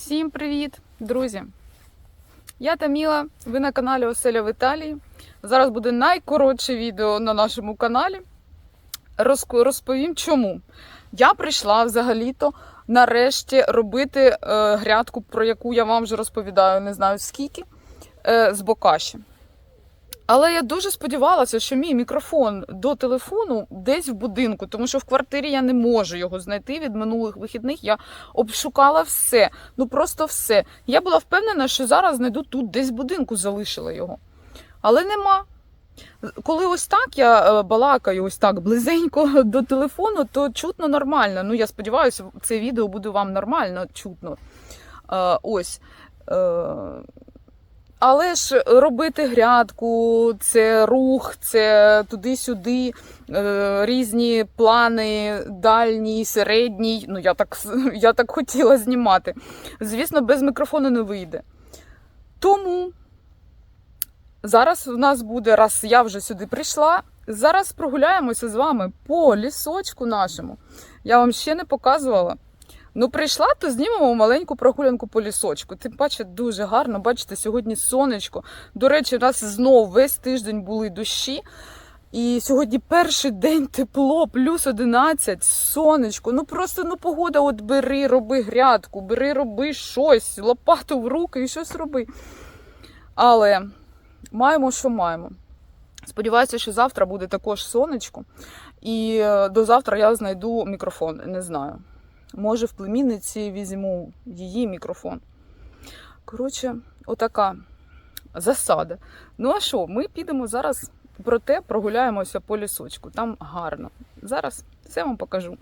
Всім привіт, друзі! Я Таміла, ви на каналі Оселя в Італії. Зараз буде найкоротше відео на нашому каналі. Розповім чому. Я прийшла взагалі-то нарешті робити е, грядку, про яку я вам вже розповідаю, не знаю скільки, е, з бокаші. Але я дуже сподівалася, що мій мікрофон до телефону десь в будинку, тому що в квартирі я не можу його знайти від минулих вихідних. Я обшукала все, ну просто все. Я була впевнена, що зараз знайду тут, десь в будинку залишила його. Але нема. Коли ось так я е, балакаю, ось так близенько до телефону, то чутно нормально. Ну, я сподіваюся, це відео буде вам нормально чутно. Е, ось. Але ж робити грядку, це рух, це туди-сюди, е, різні плани, дальній, середній. Ну, я так, я так хотіла знімати. Звісно, без мікрофону не вийде. Тому зараз в нас буде, раз я вже сюди прийшла, зараз прогуляємося з вами по лісочку нашому. Я вам ще не показувала. Ну, прийшла, то знімемо маленьку прогулянку по лісочку. Тим паче дуже гарно. Бачите, сьогодні сонечко. До речі, у нас знов весь тиждень були дощі. І сьогодні перший день тепло, плюс 11, сонечко. Ну просто ну погода, от бери, роби грядку, бери, роби щось, лопату в руки і щось роби. Але маємо, що маємо. Сподіваюся, що завтра буде також сонечко. І е, до завтра я знайду мікрофон, не знаю. Може, в племінниці візьму її мікрофон. Коротше, отака засада. Ну а що, ми підемо зараз, проте прогуляємося по лісочку. Там гарно. Зараз все вам покажу.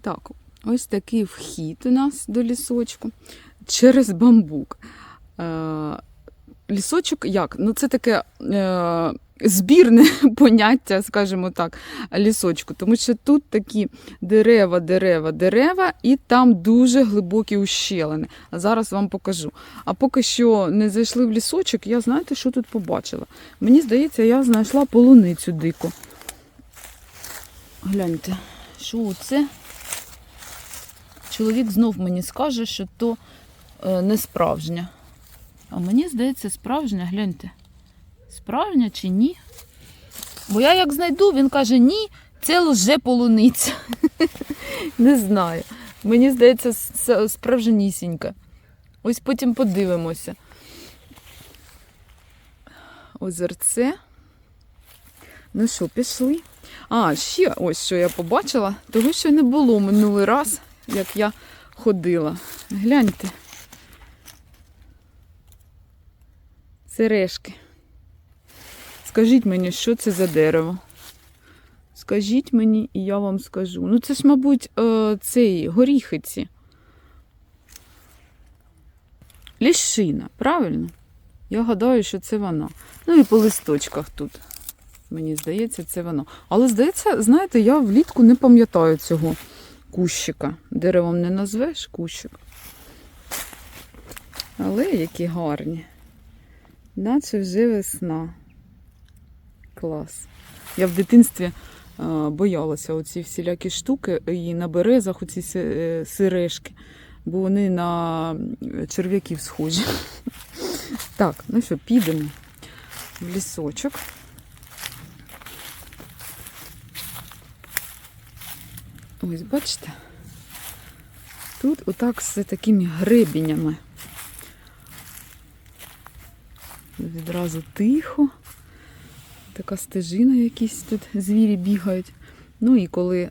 Так, ось такий вхід у нас до лісочку через бамбук. Е, лісочок як? Ну, це таке. Збірне поняття, скажімо так, лісочку, тому що тут такі дерева, дерева, дерева, і там дуже глибокі ущелини. А зараз вам покажу. А поки що не зайшли в лісочок, я знаєте, що тут побачила? Мені здається, я знайшла полуницю дику. Гляньте, що це? Чоловік знов мені скаже, що то е, не справжня. А мені здається, справжня, гляньте. Справжня чи ні? Бо я як знайду, він каже, ні, це лже полуниця. Не знаю. Мені здається, справжнісінька. Ось потім подивимося. Озерце. Ну що, пішли? А, ще ось що я побачила, того, що не було минулий раз, як я ходила. Гляньте. Сережки. Скажіть мені, що це за дерево? Скажіть мені, і я вам скажу. Ну, це ж, мабуть, е, цей горіхиці. Ліщина, правильно? Я гадаю, що це вона. Ну і по листочках тут. Мені здається, це воно. Але здається, знаєте, я влітку не пам'ятаю цього кущика. Деревом не назвеш кущик. Але які гарні. Наче вже весна. Клас. Я в дитинстві е, боялася оці всілякі штуки і на березах оці сирешки, бо вони на черв'яків схожі. Так, ну що, підемо в лісочок. Ось, бачите? Тут отак з такими гребенями. Відразу тихо. Така стежина якісь тут звірі бігають. Ну і коли е,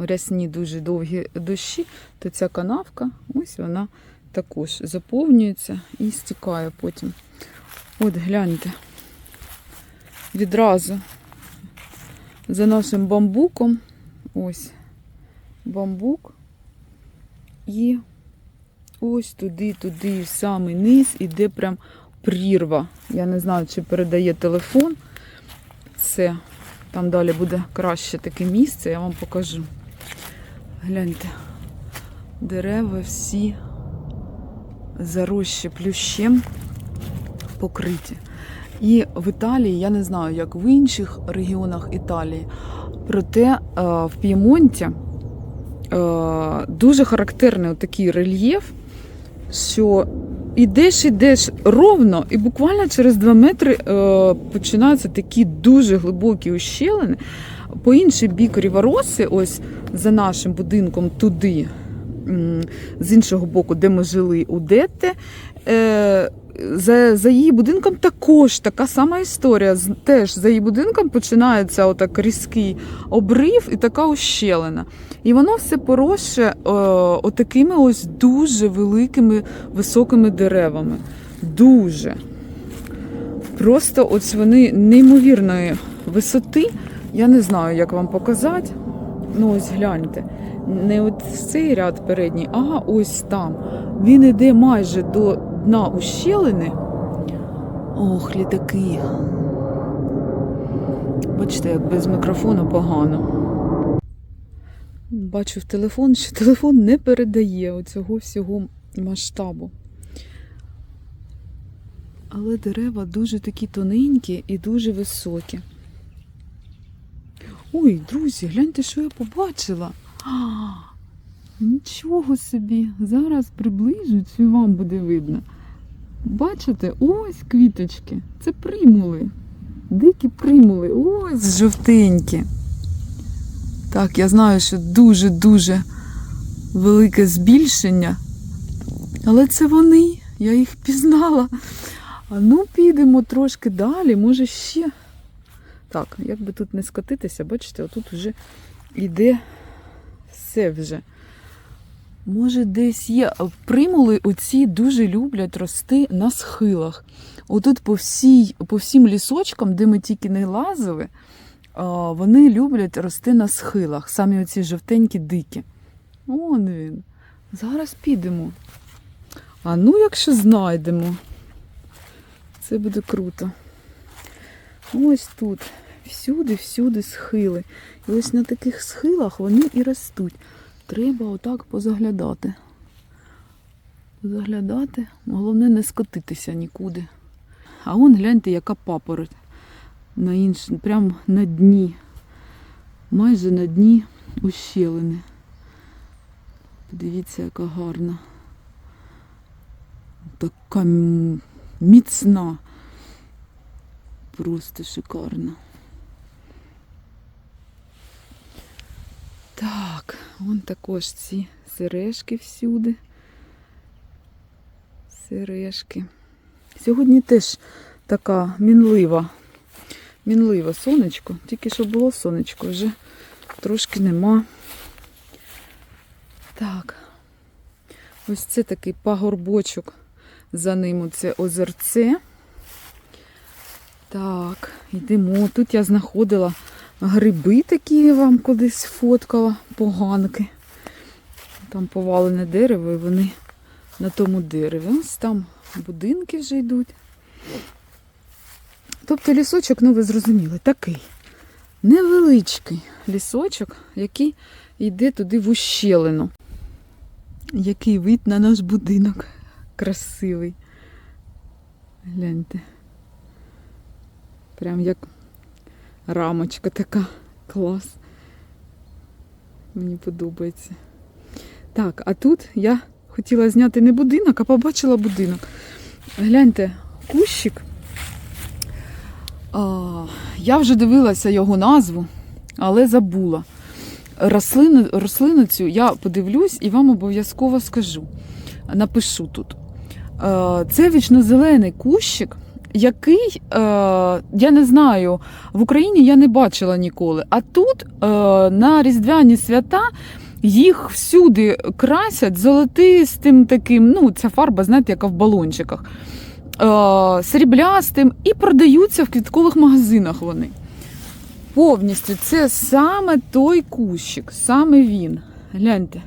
рясні дуже довгі дощі, то ця канавка, ось вона також заповнюється і стікає потім. От гляньте. Відразу за нашим бамбуком. Ось бамбук. І ось туди, туди, в самий низ іде прям прірва. Я не знаю, чи передає телефон. Це там далі буде краще таке місце, я вам покажу. Гляньте, дерева всі зарощі плющем покриті. І в Італії, я не знаю, як в інших регіонах Італії, проте е, в П'ємонті е, дуже характерний такий рельєф, що ідеш, ідеш ровно, і буквально через 2 метри е, починаються такі дуже глибокі ущелини. По інший бік Рівороси, ось за нашим будинком туди, з іншого боку, де ми жили у Детте, е, за, за її будинком також така сама історія. Теж за її будинком починається отак різкий обрив і така ущелина. І воно все поросше е, отакими ось дуже великими високими деревами. Дуже. Просто ось вони неймовірної висоти. Я не знаю, як вам показати. Ну, ось гляньте. Не от цей ряд передній, а ось там. Він іде майже до дна ущелини. Ох, літаки. Бачите, як без мікрофону погано. Бачу в телефон, що телефон не передає оцього всього масштабу. Але дерева дуже такі тоненькі і дуже високі. Ой, друзі, гляньте, що я побачила. А, нічого собі. Зараз приближусь і вам буде видно. Бачите, ось квіточки. Це примули. Дикі примули. Ось жовтенькі. Так, я знаю, що дуже-дуже велике збільшення. Але це вони, я їх пізнала. А ну підемо трошки далі, може ще. Так, як би тут не скотитися, бачите, отут вже йде все вже. Може, десь є. Примули оці дуже люблять рости на схилах. Отут по, всій, по всім лісочкам, де ми тільки не лазили, вони люблять рости на схилах, самі оці жовтенькі дикі. Он він. Зараз підемо. А ну, якщо знайдемо, це буде круто. Ось тут. Всюди, всюди схили. І ось на таких схилах вони і ростуть. Треба отак позаглядати. Позаглядати. Головне не скотитися нікуди. А он гляньте, яка папороть. На інш... Прямо на дні. Майже на дні ущелини. Подивіться, яка гарна. Така міцна. Просто шикарна. Так, вон також ці сережки всюди. Сережки. Сьогодні теж така мінлива, мінливе сонечко. Тільки що було сонечко, вже трошки нема. Так. Ось це такий пагорбочок. За ним оце озерце. Так, йдемо. Тут я знаходила гриби такі вам колись фоткала, поганки. Там повалене дерево, і вони на тому дереві. Ось там будинки вже йдуть. Тобто лісочок, ну ви зрозуміли, такий невеличкий лісочок, який йде туди в ущелину. Який вид на наш будинок красивий. Гляньте. Прям як рамочка така. Клас. Мені подобається. Так, а тут я хотіла зняти не будинок, а побачила будинок. Гляньте, кущик. Я вже дивилася його назву, але забула. Рослину, рослину цю я подивлюсь і вам обов'язково скажу. Напишу тут. Це вічнозелений кущик, який, я не знаю, в Україні я не бачила ніколи. А тут на Різдвяні свята їх всюди красять золотистим таким, ну, ця фарба, знаєте, яка в балончиках, сріблястим, і продаються в квіткових магазинах вони. Повністю це саме той кущик, саме він. Гляньте,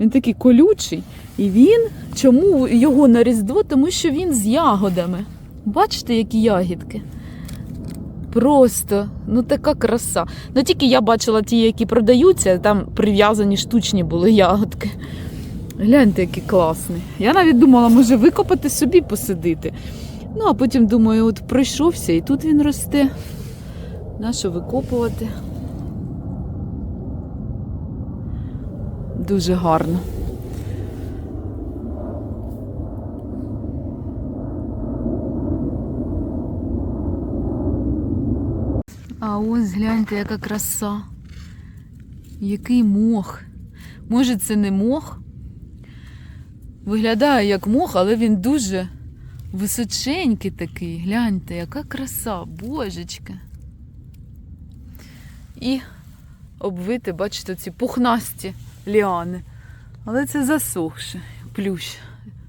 він такий колючий. І він, чому його на Різдво? Тому що він з ягодами. Бачите, які ягідки? Просто, ну така краса. Ну тільки я бачила ті, які продаються, там прив'язані штучні були ягодки. Гляньте, який класний. Я навіть думала, може викопати собі посадити. Ну, а потім думаю, от пройшовся, і тут він росте. Нащо викопувати? Дуже гарно. А ось гляньте, яка краса. Який мох. Може, це не мох? Виглядає як мох, але він дуже височенький такий. Гляньте, яка краса, божечка. І обвити, бачите, ці пухнасті ліани. Але це засохше плющ.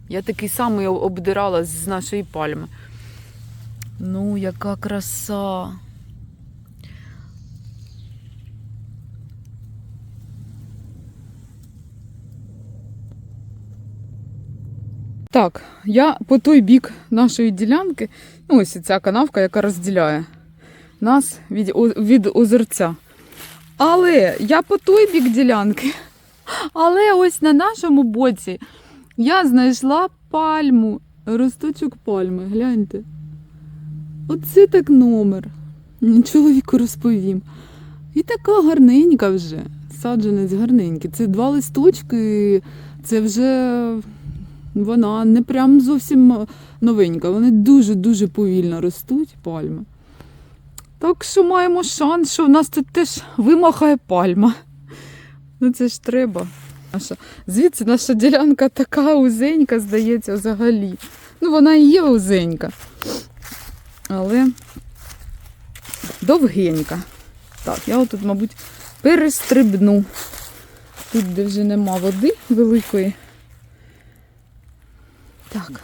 Я такий самий обдирала з нашої пальми. Ну, яка краса. Так, я по той бік нашої ділянки, ну ось ця канавка, яка розділяє нас від, від озерця. Але я по той бік ділянки. Але ось на нашому боці я знайшла пальму, росточок пальми. Гляньте. Оце так номер. Чоловіку розповім. І така гарненька вже. Саджанець гарненький. Це два листочки, це вже вона не прям зовсім новенька. Вони дуже-дуже повільно ростуть, пальми. Так що маємо шанс, що в нас тут теж вимахає пальма. Ну це ж треба. Звідси наша ділянка така узенька, здається, взагалі. Ну, вона і є узенька. Але довгенька. Так, я отут, мабуть, перестрибну. Тут, де вже нема води великої. Так.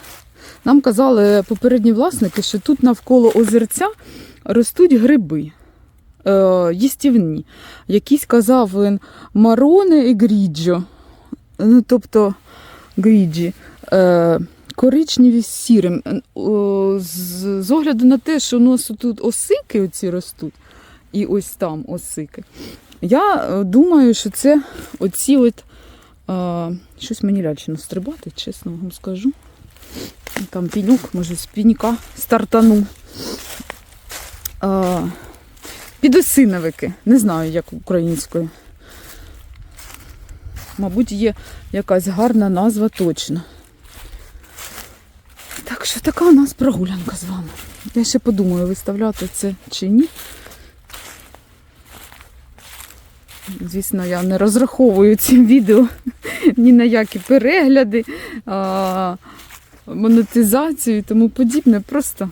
Нам казали попередні власники, що тут навколо озерця ростуть гриби е, їстівні. Якісь казав він мароне і гріджо. Ну, тобто гріджі. Е, коричневі з сірим. Е, з, з огляду на те, що у нас тут осики оці ростуть, і ось там осики. Я е, думаю, що це оці от. Е, щось мені лячно стрибати, чесно вам скажу. Там пінюк, може, з пінька стартану. Підосиновики. Не знаю, як українською. Мабуть, є якась гарна назва точно. Так що така у нас прогулянка з вами. Я ще подумаю, виставляти це чи ні. Звісно, я не розраховую цим відео ні на які перегляди, а, монетизацію і тому подібне. Просто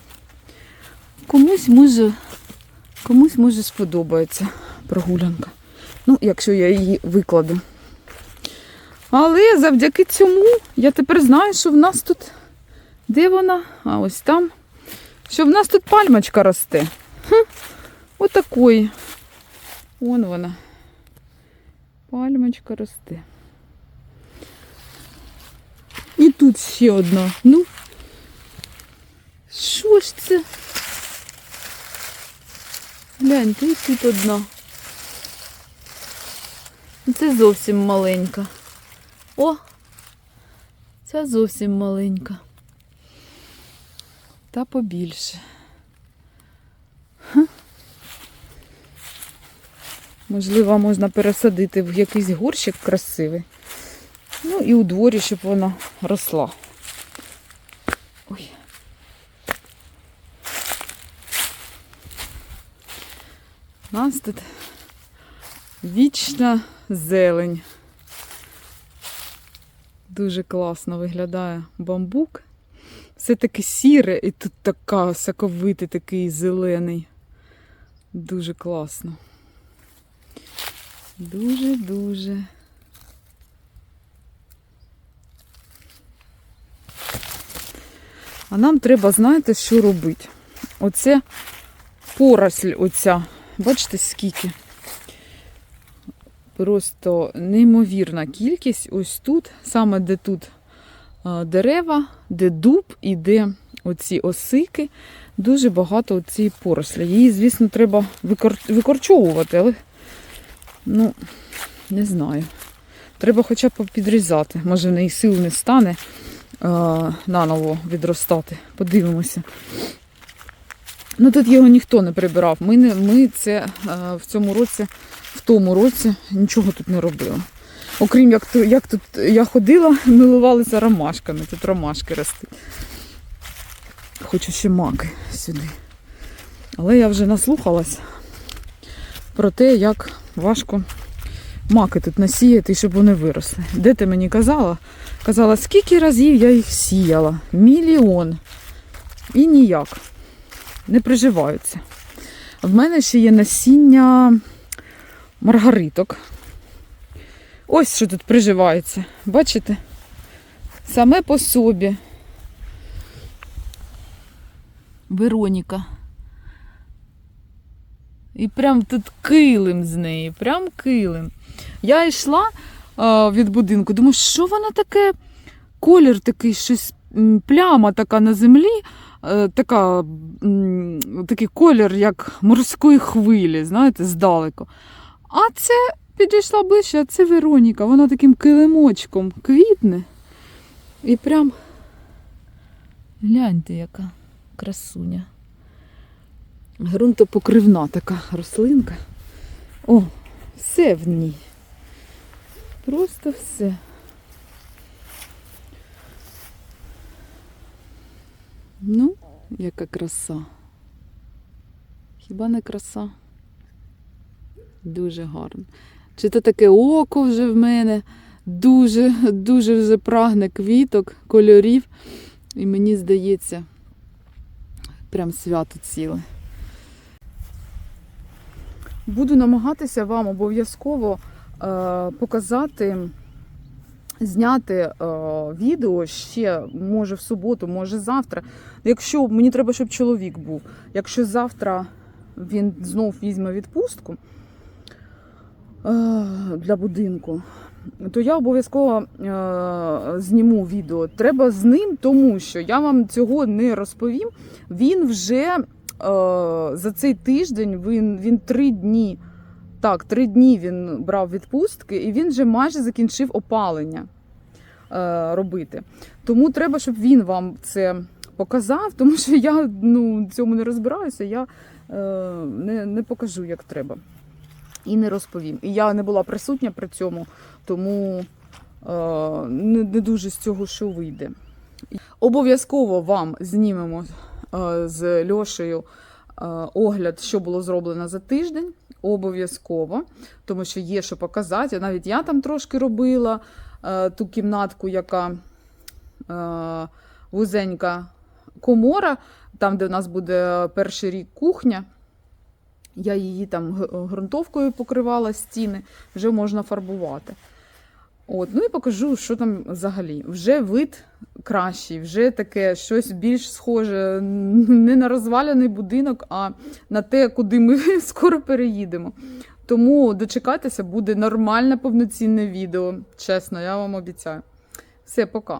комусь може, комусь може сподобається прогулянка. Ну, якщо я її викладу. Але завдяки цьому я тепер знаю, що в нас тут. Де вона? А ось там. Що в нас тут пальмочка росте. Хм, отакої. Вон вона. Пальмочка росте. І тут ще одна. Ну. Що ж це? Гляньте, і тут одна. Це зовсім маленька. О! Ця зовсім маленька. Та побільше. Ха. Можливо, можна пересадити в якийсь горщик красивий. Ну і у дворі, щоб вона росла. Ой. У нас тут вічна зелень. Дуже класно виглядає бамбук. Все таке сіре і тут така соковитий такий зелений. Дуже класно. Дуже-дуже. А нам треба, знаєте, що робити? Оце поросль оця. Бачите, скільки? Просто неймовірна кількість. Ось тут, саме де тут дерева, де дуб і де оці осики, дуже багато цієї порослі. Її, звісно, треба викор- викорчовувати, але ну, не знаю. Треба хоча б підрізати. Може, в неї сил не стане наново відростати. Подивимося. Ну тут його ніхто не прибирав. Ми, не, ми це а, в цьому році, в тому році нічого тут не робили. Окрім як, як тут я ходила, милувалася ромашками. Тут ромашки ростуть. Хочу ще маки сюди. Але я вже наслухалась про те, як важко маки тут насіяти, щоб вони виросли. Де ти мені казала? Казала, скільки разів я їх сіяла? Мільйон. І ніяк. Не приживаються. В мене ще є насіння маргариток. Ось що тут приживається. Бачите? Саме по собі. Вероніка. І прям тут килим з неї, прям килим. Я йшла а, від будинку, думаю, що воно таке? Колір такий, щось пляма така на землі, е, така, такий колір, як морської хвилі, знаєте, здалеку. А це підійшла ближче, а це Вероніка. Вона таким килимочком квітне. І прям гляньте, яка красуня. Грунтопокривна така рослинка. О, все в ній. Просто все. Ну, яка краса. Хіба не краса? Дуже гарно. Чи то таке око вже в мене дуже, дуже вже прагне квіток, кольорів. І мені здається, прям свято ціле. Буду намагатися вам обов'язково е, показати, зняти е, відео ще, може в суботу, може завтра. Якщо мені треба, щоб чоловік був. Якщо завтра він знов візьме відпустку е, для будинку, то я обов'язково зніму відео. Треба з ним, тому що я вам цього не розповім. Він вже за цей тиждень він, він три дні. Так, три дні він брав відпустки, і він вже майже закінчив опалення е, робити. Тому треба, щоб він вам це показав, тому що я ну, цьому не розбираюся, я е, не, не покажу, як треба. І не розповім. І я не була присутня при цьому, тому е, не, дуже з цього що вийде. Обов'язково вам знімемо е, з Льошею е, огляд, що було зроблено за тиждень. Обов'язково, тому що є що показати. Навіть я там трошки робила е, ту кімнатку, яка е, вузенька комора, там, де у нас буде перший рік кухня. Я її там г- ґрунтовкою покривала стіни, вже можна фарбувати. От, ну і покажу, що там взагалі. Вже вид кращий, вже таке щось більш схоже не на розвалений будинок, а на те, куди ми скоро переїдемо. Тому дочекатися буде нормальне повноцінне відео. Чесно, я вам обіцяю. Все, пока.